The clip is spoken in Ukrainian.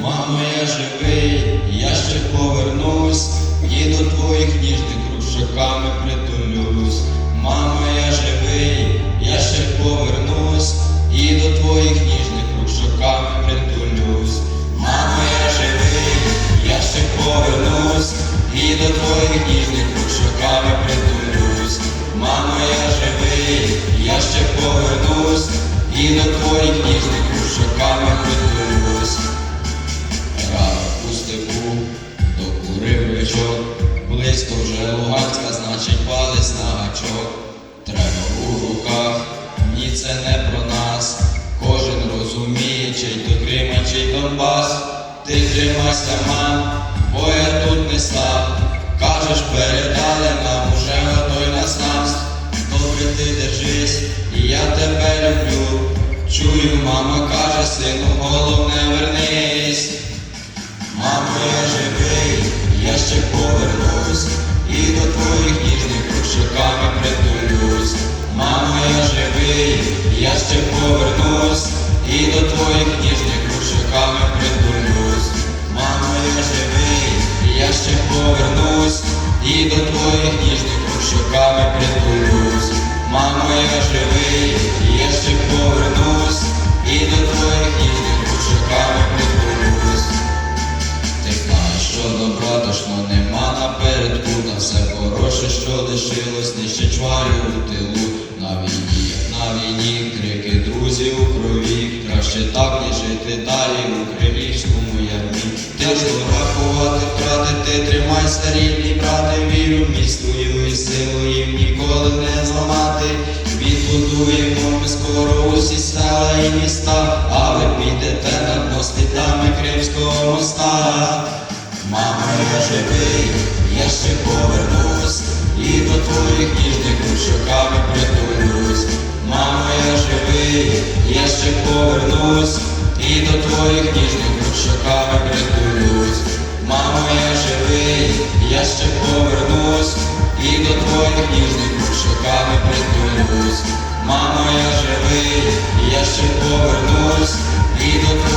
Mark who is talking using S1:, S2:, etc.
S1: Мамо, я живий, я ще повернусь, і до твоїх ніжних рук щоками притулюсь. Мамо, я живий, я ще повернусь, і до твоїх ніжних рук щоками притулюсь. Мамо, я живий, я ще повернусь, і до твоїх ніжних рук щоками притулюсь. Мамо, я живий, я ще повернусь, і до твоїх бичок, близько вже Луганська, значить палець на гачок. Треба у руках, ні це не про нас. Кожен розуміє, чий то Крим, а чий Донбас. Ти тримайся, мам, бо я тут не став. Кажеш, передали нам уже готовий нас нас. Добре ти держись, і я тебе люблю. Чую, мама каже, сину, головне вернись. Мамо, я живий, і до твоїх ніжних щоками притулюсь. Мамо, я живий, я ще повернусь, і до твоїх ніжних рук щоками притулюсь. Ти знаєш, що добра точно нема напередку, та все хороше, що лишилось, нижче чварю у тилу. На війні, на війні, крики друзів у крові. Краще так, далі у кремлівському ярмі. Тяжко рахувати, втрати, ти тримайся, рідні брати, вірю, в міст і силу їм ніколи не зламати. Відбудуємо ми скоро усі села і міста, а ви підете над моститами Кримського моста. Мамо, я живий, я ще повернусь, і до твоїх ніжних рук щоками притулюсь. Мамо, я живий, я ще повернусь, і до твоїх ніжних рушаками притуюсь. Мамо, я живий, я ще повернусь, і до твоїх ніжних рушаками притуюсь. Мамо, я живий, я ще повернусь, і до твоїх